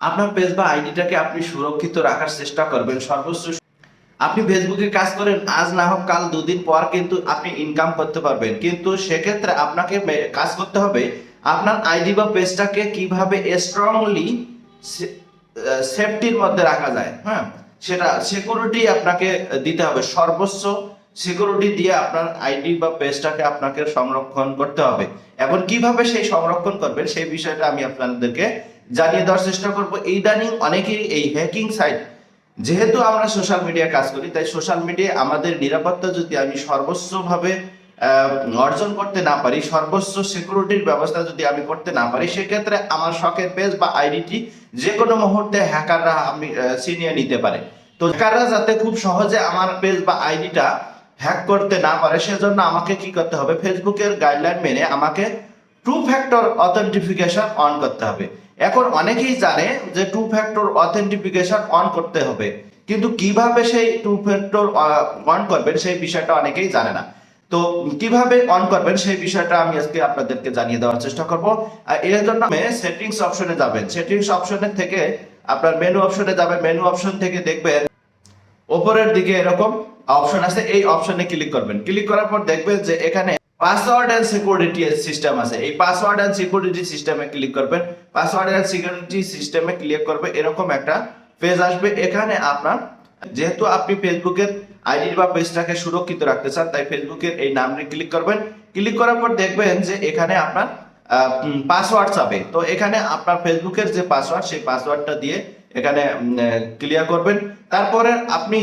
আপনার পেজ বা আইডিটাকে আপনি সুরক্ষিত রাখার চেষ্টা করবেন। সর্বোচ্চ আপনি ফেসবুকে কাজ করেন, আজ না হোক কাল দুদিন পর কিন্তু আপনি ইনকাম করতে পারবেন। কিন্তু সেক্ষেত্রে আপনাকে কাজ করতে হবে আপনার আইডি বা পেজটাকে কীভাবে স্ট্রংলি সেফটির মধ্যে রাখা যায়। হ্যাঁ? সেটা সিকিউরিটি আপনাকে দিতে হবে। সর্বোচ্চ সিকিউরিটি দিয়ে আপনার আইডি বা পেজটাকে আপনাকে সংরক্ষণ করতে হবে। এখন কীভাবে সেই সংরক্ষণ করবেন সেই বিষয়টা আমি আপনাদেরকে জানিয়ে দেওয়ার চেষ্টা করব। ইদানিং অনেকেই এই হ্যাকিং সাইট যেহেতু আমরা সোশ্যাল মিডিয়া কাজ করি, তাই সোশ্যাল মিডিয়া আমাদের নিরাপত্তা যদি আমি সর্বোচ্চভাবে অর্জন করতে না পারি সর্বোচ্চ সিকিউরিটির ব্যবস্থা যদি আমি করতে না পারি, সেক্ষেত্রে আমার শখের পেজ বা আইডিটি যে কোনো মুহূর্তে হ্যাকাররা আমি ছিনিয়ে নিতে পারে। তো হ্যাকাররা যাতে খুব সহজে আমার পেজ বা আইডিটা হ্যাক করতে না পারে, সেজন্য আমাকে কি করতে হবে? ফেসবুকের গাইডলাইন মেনে আমাকে টু ফ্যাক্টর অথেন্টিফিকেশন অন করতে হবে। এখন অনেকেই জানে যে টু ফ্যাক্টর অথেন্টিফিকেশন অন করতে হবে। কিন্তু কীভাবে সেই টু ফ্যাক্টর অন করবেন সেই বিষয়টা অনেকেই জানে না। তো কীভাবে অন করবেন সেই বিষয়টা আমি আজকে আপনাদেরকে জানিয়ে দেওয়ার চেষ্টা করব। আর এর জন্য সেটিংস অপশনে যাবেন। সেটিংস অপশনের থেকে আপনার মেনু অপশনে যাবেন। মেনু অপশন থেকে দেখবেন ওপরের দিকে এরকম অপশন আছে। এই অপশনে ক্লিক করবেন। ক্লিক করার পর দেখবেন যে এখানে পাসওয়ার্ড এন্ড সিকিউরিটি সিস্টেম আছে। এই পাসওয়ার্ড এন্ড সিকিউরিটি সিস্টেমে ক্লিক করবেন। পাসওয়ার্ড এন্ড সিকিউরিটি সিস্টেমে ক্লিক করবে, এরকম একটা পেজ আসবে। এখানে আপনার, যেহেতু আপনি ফেসবুকের আইডি বা পেজটাকে সুরক্ষিত রাখতে চান, তাই ফেসবুকের এই নামে ক্লিক করবেন। ক্লিক করার পর দেখবেন যে এখানে আপনার পাসওয়ার্ড চাবে তো এখানে আপনার ফেসবুকের যে পাসওয়ার্ড, সেই পাসওয়ার্ডটা দিয়ে এখানে ক্লিয়ার করবেন। তারপরে আপনি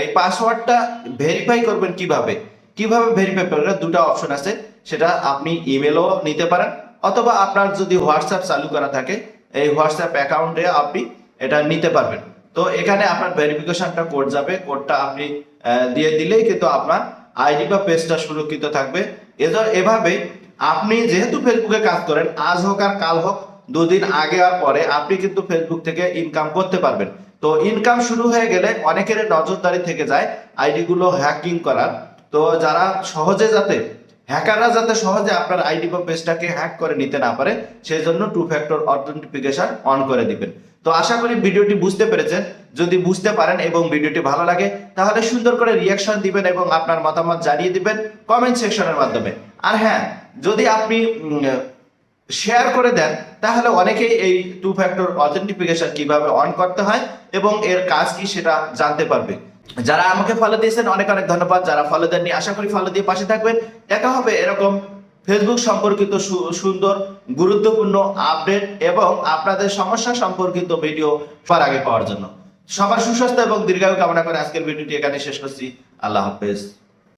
এই পাসওয়ার্ডটা ভেরিফাই করবেন কীভাবে? কীভাবে ভেরিফাই করবেন দুটো অপশন আছে, সেটা আপনি ইমেলও নিতে পারেন, অথবা আপনার যদি হোয়াটসঅ্যাপ চালু করা থাকে, এই হোয়াটসঅ্যাপ অ্যাকাউন্টে আপনি এটা নিতে পারবেন। তো এখানে আপনার ভেরিফিকেশনটা কোড যাবে কোডটা আপনি দিয়ে দিলেই কিন্তু আপনার আইডি বা পেজটা সুরক্ষিত থাকবে। এভাবে আপনি যেহেতু ফেসবুকে কাজ করেন, আজ হোক আর কাল হোক, দুদিন আগে আর পরে আপনি কিন্তু ফেসবুক থেকে ইনকাম করতে পারবেন। তো ইনকাম শুরু হয়ে গেলে অনেকের নজরদারি থেকে যায় আইডি গুলো হ্যাকিং করার। তো যারা সহজে যাতে, হ্যাকাররা যাতে সহজে আপনার আইডি বা পেজটাকে হ্যাক করে নিতে না পারে সেই জন্য টু ফ্যাক্টর অথেন্টিফিকেশন অন করে দিবেন। তো আশা করি ভিডিওটি বুঝতে পেরেছেন। যদি বুঝতে পারেন এবং ভিডিওটি ভালো লাগে, তাহলে সুন্দর করে রিয়াকশন দিবেন এবং আপনার মতামত জানিয়ে দিবেন কমেন্ট সেকশনের মাধ্যমে। আর হ্যাঁ যদি আপনি শেয়ার করে দেন, তাহলে অনেকেই এই টু ফ্যাক্টর অথেন্টিফিকেশন কীভাবে অন করতে হয় এবং এর কাজ কি সেটা জানতে পারবে। যারা আমাকে ফলো দিয়েছেন, অনেক অনেক ধন্যবাদ। যারা ফলো দেননি, আশা করি ফলো দিয়ে পাশে থাকবেন। দেখা হবে এরকম ফেসবুক সম্পর্কিত সুন্দর, গুরুত্বপূর্ণ আপডেট এবং আপনাদের সমস্যা সম্পর্কিত ভিডিও সবার আগে পাওয়ার জন্য। সবার সুস্বাস্থ্য এবং দীর্ঘায়ু কামনা করে আজকের ভিডিওটি এখানে শেষ করছি। আল্লাহ হাফেজ।